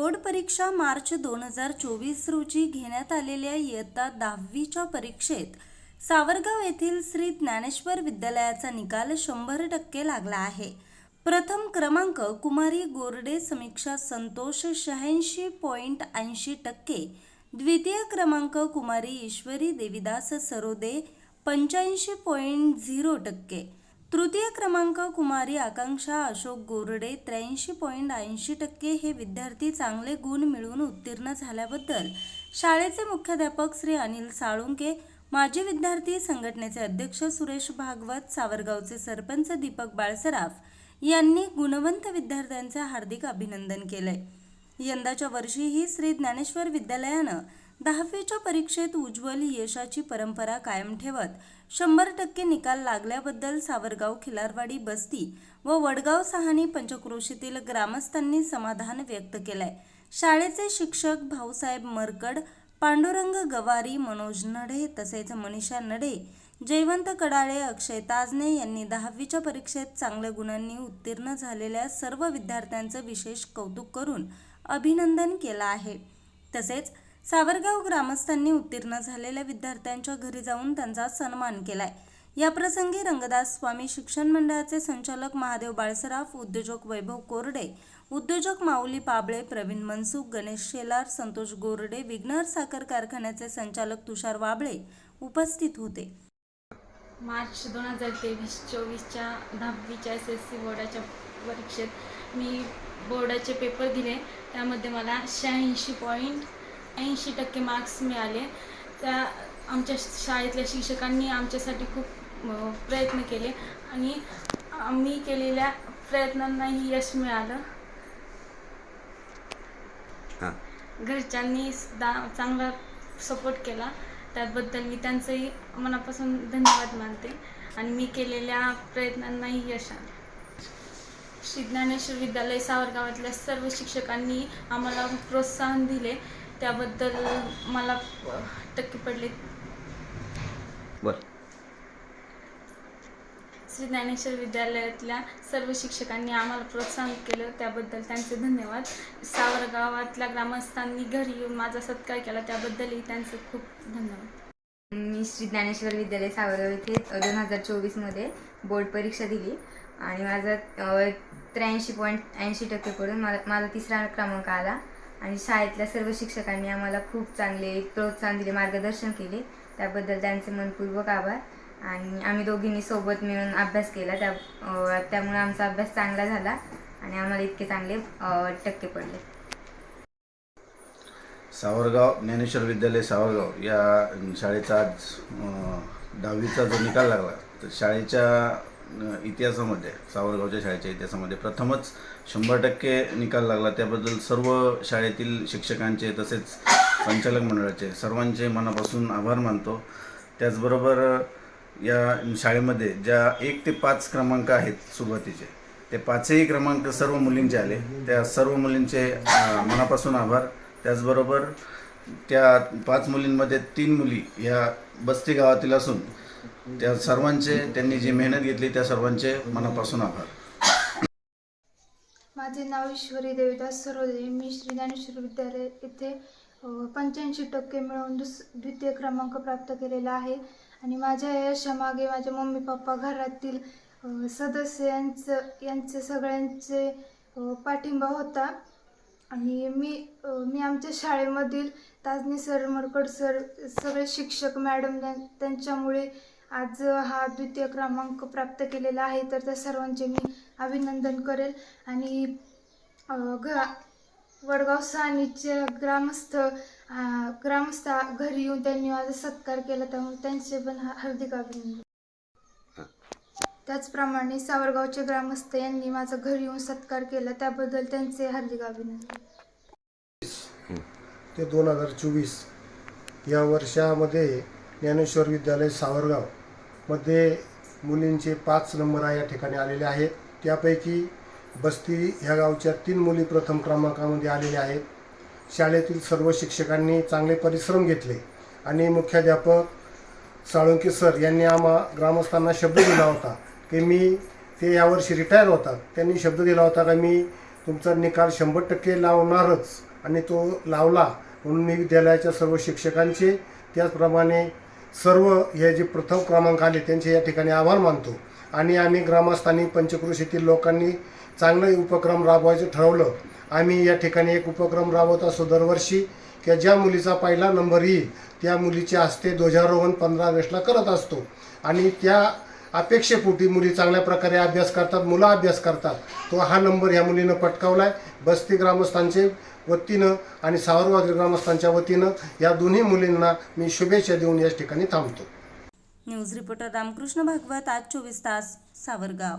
Board परीक्षा मार्च दोन हजार चोवीस रोजी घेण्यात आलेल्या इयत्ता दहावीच्या परीक्षेत सावरगाव येथील श्री ज्ञानेश्वर विद्यालयाचा निकाल शंभर टक्के लागला आहे. प्रथम क्रमांक कुमारी गोरडे समीक्षा संतोष शहाऐंशी पॉईंट ऐंशी टक्के द्वितीय क्रमांक कुमारी ईश्वरी देविदास सरोदे पंच्याऐंशी पॉईंट झिरो टक्के तृतीय क्रमांक कुमारी आकांक्षा अशोक गोरडे त्र्याऐंशी पॉईंट ऐंशी टक्के हे विद्यार्थी चांगले गुण मिळवून उत्तीर्ण झाल्याबद्दल शाळेचे मुख्याध्यापक श्री अनिल साळुंके माजी विद्यार्थी संघटनेचे अध्यक्ष सुरेश भागवत सावरगावचे सरपंच दीपक बाळसराफ यांनी गुणवंत विद्यार्थ्यांचे हार्दिक अभिनंदन केले. यंदाच्या वर्षीही श्री ज्ञानेश्वर विद्यालयानं दहावीच्या परीक्षेत उज्ज्वल यशाची परंपरा कायम ठेवत शंभर टक्के निकाल लागल्याबद्दल सावरगाव खिलारवाडी बस्ती व वडगाव सहानी पंचक्रोशीतील ग्रामस्थांनी समाधान व्यक्त केलंय. शाळेचे शिक्षक भाऊसाहेब मरकड पांडुरंग गवारी मनोज नढे तसेच मनीषा नढे जयवंत कडाळे अक्षय ताजने यांनी दहावीच्या परीक्षेत चांगल्या गुणांनी उत्तीर्ण झालेल्या सर्व विद्यार्थ्यांचं विशेष कौतुक करून अभिनंदन केलं आहे. तसेच सावरगाव ग्रामस्थांनी उत्तीर्ण झालेल्या विद्यार्थ्यांच्या घरी जाऊन त्यांचा सन्मान केलाय. या प्रसंगी रंगदास स्वामी शिक्षण मंडळाचे संचालक महादेव बाळसराफ उद्योजक वैभव कोरडे उद्योजक माऊली पाबळे प्रवीण मनसुख गणेश शेलार संतोष गोरडे विघ्नर साखर कारखान्याचे संचालक तुषार वाबळे उपस्थित होते. मार्च दोन हजार तेवीस चोवीसच्या दहावीच्या एस एस सी बोर्डाच्या परीक्षेत मी बोर्डाचे पेपर दिले. त्यामध्ये मला शहाऐंशी पॉईंट ऐंशी टक्के मार्क्स मिळाले. त्या आमच्या शाळेतल्या शिक्षकांनी आमच्यासाठी खूप प्रयत्न केले आणि आम्ही केलेल्या प्रयत्नांनाही यश मिळालं. घरच्यांनी सुद्धा चांगला सपोर्ट केला. त्याबद्दल मी त्यांचंही मनापासून धन्यवाद मानते आणि मी केलेल्या प्रयत्नांनाही यश आले. श्री ज्ञानेश्वर विद्यालय सावरगावातल्या सर्व शिक्षकांनी आम्हाला प्रोत्साहन दिले. त्याबद्दल मला टक्के पडले. बरं. श्री ज्ञानेश्वर विद्यालयातल्या सर्व शिक्षकांनी आम्हाला प्रोत्साहन केलं त्याबद्दल त्यांचे धन्यवाद. सावरगावातल्या ग्रामस्थांनी घरी येऊन माझा सत्कार केला त्याबद्दलही त्यांचे खूप धन्यवाद. मी श्री ज्ञानेश्वर विद्यालय सावरगाव येथे दोन हजार चोवीसमध्ये बोर्ड परीक्षा दिली आणि माझा त्र्याऐंशी पॉईंट ऐंशी टक्के पडून मला माझा तिसरा क्रमांक आला. आणि शाळेतल्या सर्व शिक्षकांनी आम्हाला खूप चांगले प्रोत्साहन दिले मार्गदर्शन केले. त्याबद्दल त्यांचे मनपूर्वक आभार. आणि आम्ही दोघींनी सोबत मिळून अभ्यास केला. त्या त्यामुळे आमचा अभ्यास चांगला झाला आणि आम्हाला इतके चांगले टक्के पडले. सावरगाव ज्ञानेश्वर विद्यालय सावरगाव या शाळेचा आज दहावीचा जो निकाल लागला तर शाळेच्या इतिहासामध्ये सावरगावच्या शाळेच्या इतिहासामध्ये प्रथमच शंभर टक्के निकाल लागला. त्याबद्दल सर्व शाळेतील शिक्षकांचे तसेच संचालक मंडळाचे सर्वांचे मनापासून आभार मानतो. त्याचबरोबर या शाळेमध्ये ज्या एक ते पाच क्रमांक आहेत सुरुवातीचे ते पाचही क्रमांक सर्व मुलींचे आले. त्या सर्व मुलींचे मनापासून आभार. त्याचबरोबर त्या पाच मुलींमध्ये तीन मुली ह्या बस्ती गावातील असून त्या सर्वांचे त्यांनी जी मेहनत घेतली त्या सर्वांचे मनापासून आभार. माझे नाव ईश्वरी देवीदास सरोदे मी श्री ज्ञानेश्वर विद्यालय येथे पंच्याऐंशी टक्के मिळवून दुस द्वितीय क्रमांक प्राप्त केलेला आहे. आणि माझ्या यशामागे माझे मम्मी पप्पा घरातील सदस्य यांचं यांचे सगळ्यांचे पाठिंबा होता. आणि मी मी आमच्या शाळेमधील ताजनी सर मरकड सर सगळे शिक्षक मॅडम त्यां- त्यांच्यामुळे आज हा द्वितीय क्रमांक प्राप्त केलेला आहे. तर त्या सर्वांचे मी अभिनंदन करेल. आणि घ वडगाव सानीचे ग्रामस्थ ग्रामस्थ घरी येऊन त्यांनी माझा सत्कार केला. त्यामुळे त्यांचे पण हार्दिक अभिनंदन. त्याचप्रमाणे सावरगावचे ग्रामस्थ यांनी माझा घरी येऊन सत्कार केला. त्याबद्दल त्यांचे हार्दिक अभिनंदन. ते दोन हजार चोवीस या वर्षामध्ये ज्ञानेश्वर विद्यालय सावरगाव मध्ये मुलींचे पाच नंबर या ठिकाणी आलेले आहेत. त्यापैकी बस्ती ह्या गावच्या तीन मुली प्रथम क्रमांकामध्ये आलेल्या आहेत. शाळेतील सर्व शिक्षकांनी चांगले परिश्रम घेतले आणि मुख्याध्यापक साळुंके सर यांनी आम्हा ग्रामस्थांना शब्द दिला होता की मी ते यावर्षी रिटायर होतात. त्यांनी शब्द दिला होता का मी तुमचा निकाल शंभर टक्के लावणारच आणि तो लावला म्हणून मी विद्यालयाच्या सर्व शिक्षकांचे त्याचप्रमाणे सर्व हे जे प्रथम क्रमांक आले त्यांचे या ठिकाणी आभार मानतो. आणि आम्ही ग्रामस्थांनी येथील लोकांनी चांगलं उपक्रम राबवायचं ठरवलं. आम्ही या ठिकाणी एक उपक्रम राबवत असतो दरवर्षी की ज्या मुलीचा पहिला नंबर येईल त्या मुलीच्या हस्ते ध्वजारोहण पंधरा ऑगस्टला करत असतो. आणि त्या अपेक्षेपोटी मुली चांगल्या प्रकारे अभ्यास करतात मुलं अभ्यास करतात. तो हा नंबर ह्या मुलीनं पटकावला आहे बस्ती ग्रामस्थांचे वतीनं आणि सावरवादी ग्रामस्थांच्या वतीनं या दोन्ही मुलींना मी शुभेच्छा देऊन या ठिकाणी थांबतो. न्यूज रिपोर्टर रामकृष्ण भागवत आज चोवीस तास सावरगाव.